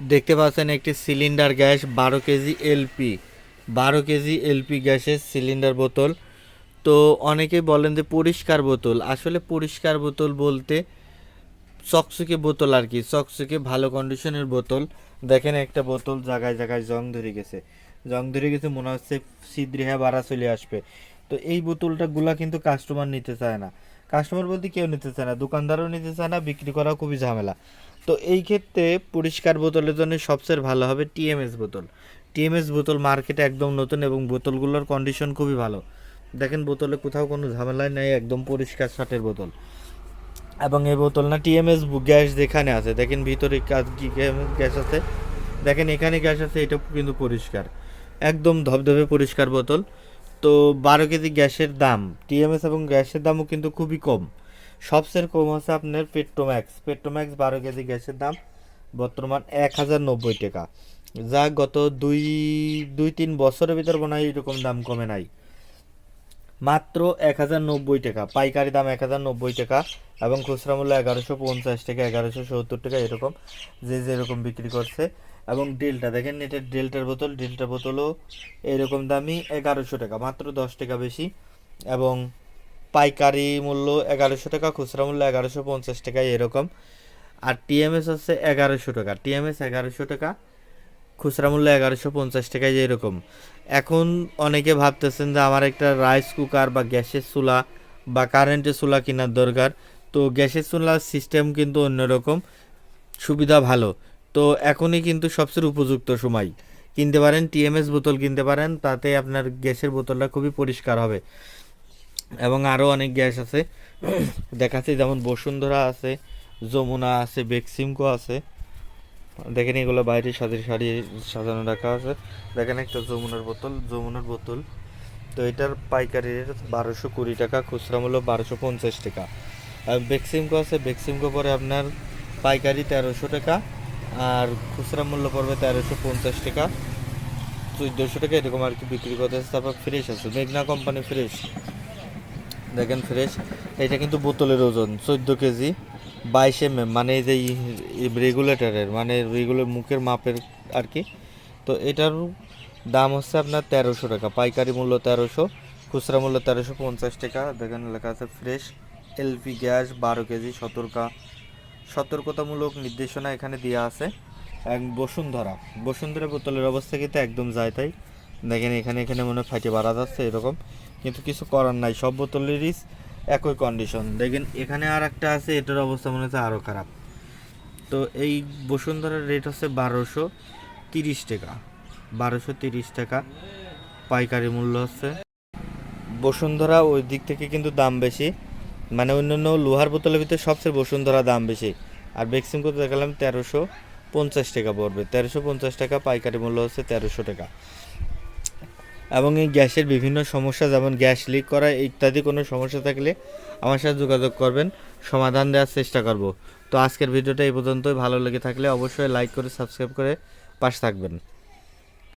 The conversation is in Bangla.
দেখতে পাচ্ছেন একটি সিলিন্ডার গ্যাস, বারো কেজি এলপি বারো কেজি এলপি গ্যাসের সিলিন্ডার বোতল। তো অনেকেই বলেন যে পরিষ্কার বোতল। আসলে পরিষ্কার বোতল বলতে চকচকে বোতল আর কি, চকচকে ভালো কন্ডিশনের বোতল। দেখেন একটা বোতল জায়গায় জায়গায় জং ধরে গেছে। জং ধরে গেছে মনে হচ্ছে ছিদ্রিহা বাড়া চলে আসবে। তো এই বোতলটা গুলা কিন্তু কাস্টমার নিতে চায় না। কাস্টমার বলতে কেউ নিতে চায় না, দোকানদারও নিতে চায় না, বিক্রি করাও খুবই ঝামেলা। তো এই ক্ষেত্রে পরিষ্কার বোতলের জন্য সবচেয়ে ভালো হবে টিএমএস বোতল। টিএমএস বোতল মার্কেটে একদম নতুন এবং বোতলগুলোর কন্ডিশন খুবই ভালো। দেখেন বোতলে কোথাও কোনো ঝামেলা নেই, একদম পরিষ্কার শার্টের বোতল। এবং এই বোতল না টিএমএস গ্যাস যেখানে আছে, দেখেন ভিতরে গ্যাস আছে? দেখেন এখানে গ্যাস আছে এটা কিন্তু পরিষ্কার। একদম ধবধবে পরিষ্কার বোতল। তো বারো কেজি গ্যাসের দাম, টিএমএস এবং গ্যাসের দামও কিন্তু খুবই কম। সবচেয়ে কম হচ্ছে আপনার পেট্রোম্যাক্স। পেট্রোম্যাক্স বারো কেজি গ্যাসের দাম বর্তমান এক হাজার নব্বই টাকা। যা গত দুই দুই, তিন বছরের ভিতর মনে হয় এরকম দাম কমে নাই। মাত্র এক হাজার নব্বই টাকা। পাইকারি দাম এক হাজার নব্বই টাকা এবং খুচরা মূল্য এগারোশো পঞ্চাশ টাকা এগারোশো সত্তর টাকা এরকম। যে যেরকম বিক্রি করছে। এবং ডেলটা দেখেন এটার ডেলটার বোতল, ডেলটার বোতলও এরকম দামি এগারোশো টাকা, মাত্র দশ টাকা বেশি। এবং পাইকারি মূল্য এগারোশো টাকা, খুচরা মূল্য এগারোশো পঞ্চাশ টাকা, এরকম। আর টিএমএস হচ্ছে এগারোশো টাকা, টিএমএস এগারোশো টাকা, খুচরা মূল্য এগারোশো পঞ্চাশ টাকায় যেরকম এখন অনেকে ভাবতেছেন যে আমার একটা রাইস কুকার বা গ্যাসের চুলা বা কারেন্টের চুলা কেনার দরকার। তো গ্যাসের চুলার সিস্টেম কিন্তু অন্যরকম, সুবিধা ভালো। তো এখনই কিন্তু সবচেয়ে উপযুক্ত সময়। কিনতে পারেন, টিএমএস বোতল কিনতে পারেন, তাতে আপনার গ্যাসের বোতলটা খুবই পরিষ্কার হবে। এবং আরও অনেক গ্যাস আছে। দেখাচ্ছি, যেমন বসুন্ধরা আছে, যমুনা আছে, বেক্সিমকো আছে। দেখেন, এগুলো বাইরে সারি সারি সাজানো রাখা আছে। দেখেন একটা যমুনার বোতল যমুনার বোতল। তো এটার পাইকারি রেট বারোশো কুড়ি টাকা, খুচরা মূল্য বারোশো পঞ্চাশ টাকা। আর বেক্সিমকো আছে, বেক্সিমকো পরে আপনার পাইকারি তেরোশো টাকা। আর খুচরা মূল্য পড়বে তেরোশো পঞ্চাশ টাকা। চোদ্দোশো টাকা এরকম আর কি বিক্রি করতেছে তারপর ফ্রেশ আছে। মেঘনা কোম্পানি ফ্রেশ দেখেন ফ্রেশ এটা কিন্তু বোতলের ওজন, চোদ্দ কেজি, বাইশ এম এম মানে এই যে রেগুলেটরের মানে রেগুলার মুখের মাপের আর কি। তো এটার দাম হচ্ছে আপনার তেরোশো টাকা। পাইকারি মূল্য তেরোশো, খুচরা মূল্য তেরোশো পঞ্চাশ টাকা। দেখেন লেখা আছে ফ্রেশ এলপি গ্যাস বারো কেজি, সতর্কা। সতর্কতামূলক নির্দেশনা এখানে দেওয়া আছে। এক বসুন্ধরা। বসুন্ধরা বোতলের অবস্থা কিন্তু একদম যায় তাই। দেখেন এখানে এখানে মনে হয় ফাইটে বাড়া যাচ্ছে এরকম। কিন্তু কিছু করার নাই, সব বোতলেরই একই কন্ডিশন দেখেন এখানে আর একটা আছে, এটার অবস্থা মনে হচ্ছে আরও খারাপ। তো এই বসুন্ধরার রেট হচ্ছে বারোশো তিরিশ টাকা। বারোশো তিরিশ টাকা পাইকারি মূল্য হচ্ছে। বসুন্ধরা ওই দিক থেকে কিন্তু দাম বেশি। মানে অন্যান্য লোহার বোতলের ভিতরে সবচেয়ে বসুন্ধরা দাম বেশি। আর বেক্সিম করতে দেখালাম তেরোশো পঞ্চাশ টাকা পড়বে। তেরোশো পঞ্চাশ টাকা, পাইকারি মূল্য হচ্ছে তেরোশো টাকা। এবং এই গ্যাসের বিভিন্ন সমস্যা, যেমন গ্যাস লিক করা ইত্যাদি কোনো সমস্যা থাকলে আমার সাথে যোগাযোগ করবেন। সমাধান দেওয়ার চেষ্টা করব। তো আজকের ভিডিওটা এই পর্যন্তই। ভালো লেগে থাকলে অবশ্যই লাইক করে সাবস্ক্রাইব করে পাশে থাকবেন।